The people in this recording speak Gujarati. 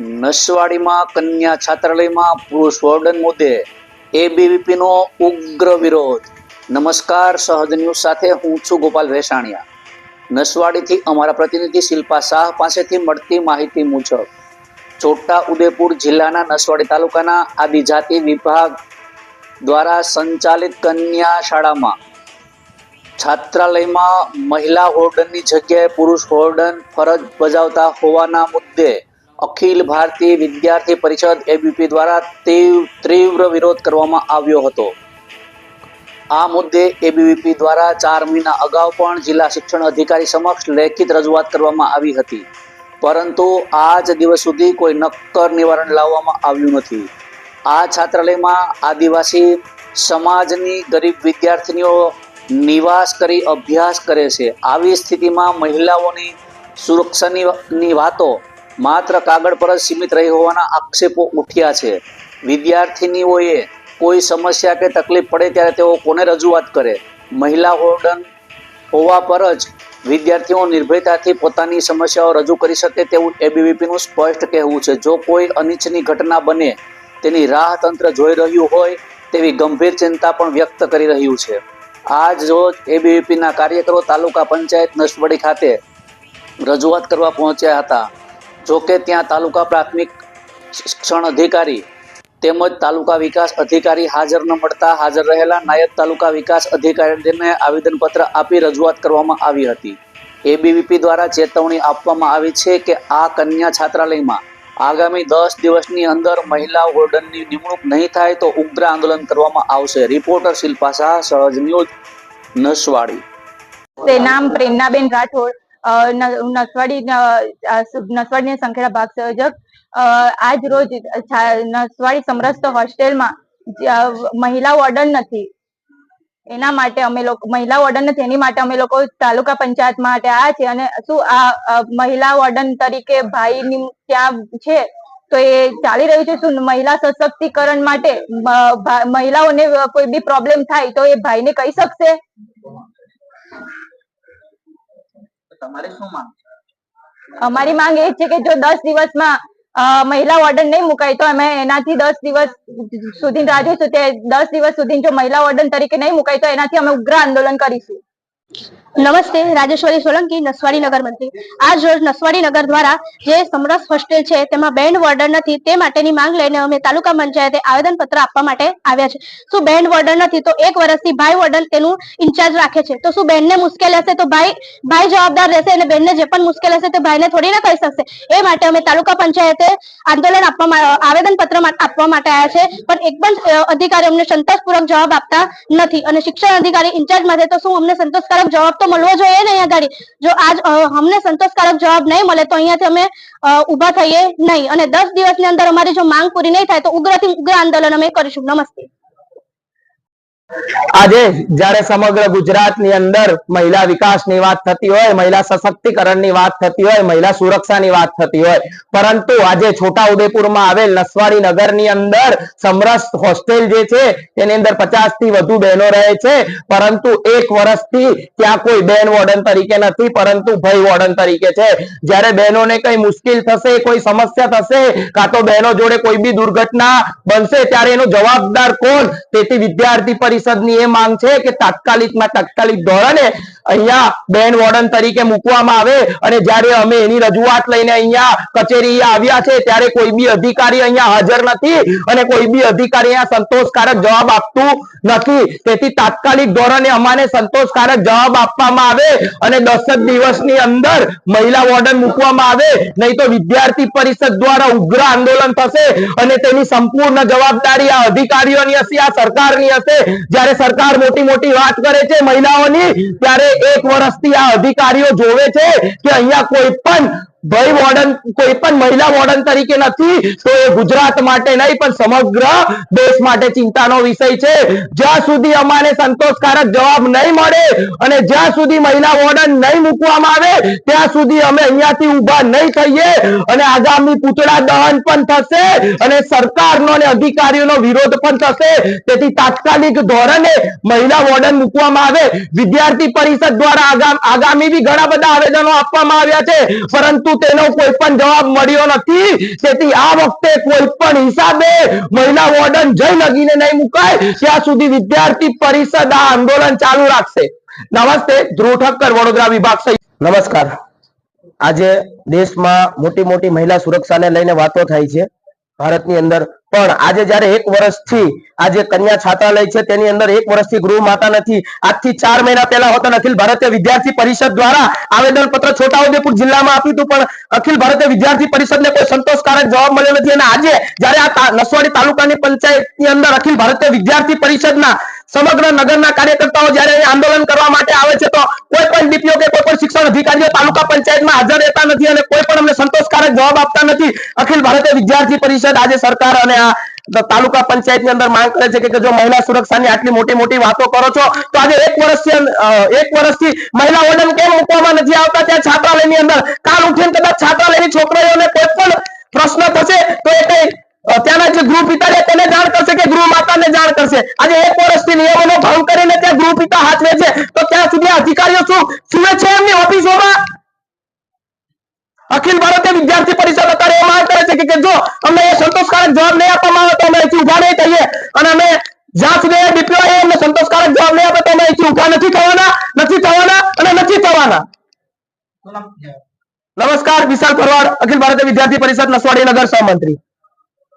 નસવાડીમાં કન્યા છાત્રાલયમાં પુરુષ વોર્ડન મુદ્દે એબીવીપીનો ઉગ્ર વિરોધ. નમસ્કાર, સહજ ન્યૂઝ સાથે હું છું ગોપાલ વેસાણિયા નસવાડીથી અમારા પ્રતિનિધિ શિલ્પા શાહ પાસેથી મળતી માહિતી મુજબ છોટા ઉદેપુર જિલ્લાના નસવાડી તાલુકાના આદિજાતિ વિભાગ દ્વારા સંચાલિત કન્યા શાળામાં છાત્રાલયમાં મહિલા હોર્ડનની જગ્યાએ પુરુષ હોર્ડન ફરજ બજાવતા હોવાના મુદ્દે અખિલ ભારતીય વિદ્યાર્થી પરિષદ એબીપી દ્વારા તીવ્ર વિરોધ કરવામાં આવ્યો હતો. આ મુદ્દે એબીવીપી દ્વારા ચાર મહિના અગાઉ પણ જિલ્લા શિક્ષણ અધિકારી સમક્ષ લેખિત રજૂઆત કરવામાં આવી હતી. પરંતુ આજ દિવસ સુધી કોઈ નક્કર નિવારણ લાવવામાં આવ્યું નથી. આ છાત્રાલયમાં આદિવાસી સમાજની ગરીબ વિદ્યાર્થીનીઓ નિવાસ કરી અભ્યાસ કરે છે. આવી સ્થિતિમાં મહિલાઓની સુરક્ષાની વાતો માત્ર કાગળ પર જ સીમિત રહી હોવાના આક્ષેપો ઉઠ્યા છે. વિદ્યાર્થીનીઓએ કોઈ સમસ્યા કે તકલીફ પડે ત્યારે તેઓ કોને રજૂઆત કરે? મહિલા હોર્ડન હોવા પર જ વિદ્યાર્થીઓ નિર્ભયતાથી પોતાની સમસ્યાઓ રજૂ કરી શકે તેવું એબીવીપીનું સ્પષ્ટ કહેવું છે. જો કોઈ અનિચ્છની ઘટના બને, તેની રાહ તંત્ર જોઈ રહ્યું હોય, તેવી ગંભીર ચિંતા પણ વ્યક્ત કરી રહ્યું છે. આજ રોજ એબીવીપીના કાર્યકરો તાલુકા પંચાયત નસવડી ખાતે રજૂઆત કરવા પહોંચ્યા હતા. જો કે ત્યાં તાલુકા પ્રાથમિક શિક્ષણ અધિકારી તેમજ તાલુકા વિકાસ અધિકારી હાજર ન મળતા હાજર રહેલા નાયબ તાલુકા વિકાસ અધિકારીને આવેદનપત્ર આપી રજૂઆત કરવામાં આવી હતી. એબીવીપી દ્વારા ચેતવણી આપવામાં આવી છે કે આ કન્યા છાત્રાલયમાં આગામી દસ દિવસની અંદર મહિલા વોર્ડનની નિમણૂક નહીં થાય તો ઉગ્ર આંદોલન કરવામાં આવશે. રિપોર્ટર શિલ્પા શાહ, સહજ ન્યૂઝ, નસવાડી. નામ પ્રેમનાબેન રાઠોડ નસવાડી નસવાડીની સંખેડા ભાગ સંયોજક. આજ રોજ નસવાડી સમરસ્ત હોસ્ટેલમાં મહિલા વોર્ડન નથી. એના માટે અમે લોકો, મહિલા વોર્ડન નથી, એની માટે અમે લોકો તાલુકા પંચાયત માટે આ છે. અને શું આ મહિલા વોર્ડન તરીકે ભાઈની ત્યાં છે, તો એ ચાલી રહ્યું છે. શું મહિલા સશક્તિકરણ માટે મહિલાઓને કોઈ બી પ્રોબ્લેમ થાય તો એ ભાઈને કહી શકશે? તમારે શું માંગ અમારી માંગ એ છે કે જો દસ દિવસમાં મહિલા વોર્ડન નહીં મુકાય, તો અમે એનાથી દસ દિવસ સુધી રાહ જોઈશું. તે દસ દિવસ સુધી જો મહિલા વોર્ડન તરીકે નહીં મુકાય, તો એનાથી અમે ઉગ્ર આંદોલન કરીશું. નમસ્તે, રાજેશ્વરી સોલંકી, નસવાડી નગર મંત્રી. આજ રોજ નસવાડી નગર દ્વારા જે સમરસ હોસ્ટેલ છે, તેમાં બેન્ડ વોર્ડર નથી, તે માટેની માંગ લઈને અમે તાલુકા પંચાયતે આવેદન પત્ર આપવા માટે આવ્યા છે. શું બેન્ડ વોર્ડર નથી, તો એક વર્ષથી ભાઈ વોર્ડન તેનું ઇન્ચાર્જ રાખે છે. તો શું બેનને મુશ્કેલ હશે, તો ભાઈ ભાઈ જવાબદાર રહેશે અને બેનને જે પણ મુશ્કેલ હશે, તે ભાઈને થોડી ના કહી શકશે. એ માટે અમે તાલુકા પંચાયતે આંદોલન આપવા આવેદન પત્ર આપવા માટે આવ્યા છે. પણ એક પણ અધિકારી અમને સંતોષપૂર્વક જવાબ આપતા નથી. અને શિક્ષણ અધિકારી ઇન્ચાર્જ માટે તો શું અમને સંતોષકારક જવાબ તો મળવો જોઈએ ને અહીંયા ગાડી. જો આજ અમને સંતોષકારક જવાબ નહીં મળે તો અહીંયાથી અમે ઊભા થઈએ નહીં. અને દસ દિવસની અંદર અમારી જો માંગ પૂરી નહીં થાય તો ઉગ્રથી ઉગ્ર આંદોલન અમે કરીશું. નમસ્તે. આજે જ્યારે સમગ્ર ગુજરાતની અંદર મહિલા વિકાસની વાત થતી હોય, મહિલા સશક્તિકરણની વાત થતી હોય, મહિલા સુરક્ષાની વાત થતી હોય, પરંતુ આજે છોટા ઉદેપુરમાં આવેલ નસવાડી નગરની અંદર સમરસ હોસ્ટેલ જે છે તેની અંદર પચાસથી વધુ બહેનો રહે છે, પરંતુ એક વર્ષથી ત્યાં કોઈ બેન વોર્ડન તરીકે નથી, પરંતુ ભાઈ વોર્ડન તરીકે છે. જ્યારે બહેનોને કઈ મુશ્કેલ થશે, કોઈ સમસ્યા થશે, કાં તો બહેનો જોડે કોઈ બી દુર્ઘટના બનશે, ત્યારે એનો જવાબદાર કોણ? તેથી વિદ્યાર્થી પરિષદની એ માંગ છે કે તાત્કાલિકમાં તાત્કાલિક ધોરણે અહીંયા બેન વોર્ડન તરીકે મૂકવામાં આવે અને જ્યારે અમે એની રજૂઆત લઈને અહીંયા કચેરી આવ્યા છે, ત્યારે કોઈ બી અધિકારી અહીંયા હાજર નથી અને કોઈ બી અધિકારી અહીંયા સંતોષકારક જવાબ આપતું નથી. તેથી તાત્કાલિક ધોરણે અમાને સંતોષકારક જવાબ આપવામાં આવે અને દસ જ દિવસની અંદર મહિલા વોર્ડન મૂકવામાં આવે. નહીં તો વિદ્યાર્થી પરિષદ દ્વારા ઉગ્ર આંદોલન થશે અને તેની સંપૂર્ણ જવાબદારી આ અધિકારીઓની હશે, આ સરકારની હશે. જ્યારે સરકાર મોટી મોટી વાત કરે છે મહિલાઓની, ત્યારે એક વર્ષથી આ અધિકારીઓ જોવે છે કે અહીંયા કોઈ પણ ભાઈ વોર્ડન કોઈ પણ મહિલા વોર્ડન તરીકે નથી, તો એ ગુજરાત માટે નહીં, પણ સમગ્ર દેશ માટે ચિંતાનો વિષય છે. જ્યાં સુધી અમારે સંતોષકારક જવાબ નહીં મળે અને જ્યાં સુધી મહિલા વોર્ડન નહીં મૂકવામાં આવે, ત્યાં સુધી અમે અહીંયાથી ઊભા નહીં થઈએ અને આગામી પૂતળા દહન પણ થશે અને સરકારનો અને અધિકારીઓનો વિરોધ પણ થશે. તેથી તાત્કાલિક ધોરણે મહિલા વોર્ડન મૂકવામાં આવે. વિદ્યાર્થી પરિષદ દ્વારા આગામી બી ઘણા બધા આવેદનો આપવામાં આવ્યા છે. પરંતુ પરંતુ તેનો કોઈ પણ જવાબ મળ્યો નથી. તેથી આ વખતે કોઈ પણ હિસાબે મહિલા વોર્ડન જઈ લગીને નહીં મુકાય. ત્યાં સુધી વિદ્યાર્થી પરિષદ આ આંદોલન ચાલુ રાખશે. નમસ્તે, ધ્રુવ ઠક્કર, વડોદરા વિભાગ નમસ્કાર. આજે દેશમાં મોટી મોટી મહિલા સુરક્ષાને લઈને વાતો થાય છે. ભારતની અંદર. પણ આજે જ્યારે એક વર્ષથી આજે કન્યા છાત્રાલય છે, તેની અંદર એક વર્ષથી ગૃહ માતા નથી. આજથી ચાર મહિના પહેલા હોતા અખિલ ભારતીય વિદ્યાર્થી પરિષદ દ્વારા આવેદન પત્ર છોટાઉદેપુર જિલ્લામાં આપ્યું હતું, પણ અખિલ ભારતીય વિદ્યાર્થી પરિષદને કોઈ સંતોષકારક જવાબ મળ્યો નથી. અને આજે જ્યારે આ નસવાડી તાલુકાની પંચાયતની અંદર અખિલ ભારતીય વિદ્યાર્થી પરિષદના સમગ્ર નગરના કાર્યકર્તાઓ જયારે આંદોલન કરવા માટે આવે છે, તો કોઈ પણ ડીપીઓ કે કોઈ પણ શિક્ષણ અધિકારીઓ તાલુકા પંચાયતમાં હાજર રહેતા નથી અને કોઈ જવાબ આપતા નથી. અખિલ ભારતીય વિદ્યાર્થી પરિષદ આજે સરકાર અને આ તાલુકા પંચાયતની અંદર માંગ કરે છે કે જો મહિલા સુરક્ષાની આટલી મોટી મોટી વાતો કરો છો, તો આજે એક વર્ષથી એક વર્ષથી મહિલા વોર્ડન કેમ મૂકવામાં નથી આવતા? ત્યાં છાત્રાલયની અંદર કાલ ઉઠીને કદાચ છાત્રાલયની છોકરીઓને કોઈ પણ પ્રશ્ન થશે, તો એ કઈ ત્યાંના જે ગૃહ પિતા છે તેને જાણ કરશે કે ગૃહ માતાને જાણ કરશે? આજે એક વર્ષથી નિયમોનો ભંગ કરીને ત્યાં ગૃહ પિતા હાથવે છે. તો ત્યાં સુધી અધિકારીઓ શું, સુવે છે એમની ઓફિસોમાં? અખિલ ભારતીય વિદ્યાર્થી પરિષદ અત્યારે એ માંગ કરે છે કે- જો અમને એ સંતોષકારક જવાબ નહીં આપવામાં આવે તો અમે અહીંથી ઊભા નહીં થઈએ. અને અમે જ્યાં સુધી ડીપીઓ અમને સંતોષકારક જવાબ નહીં આપે તો અમે અહીંથી ઊભા નથી થવાના નથી થવાના અને નથી થવાના. નમસ્કાર વિશાલ પરવાડ અખિલ ભારતીય વિદ્યાર્થી પરિષદ નસવાડી નગર સહમંત્રી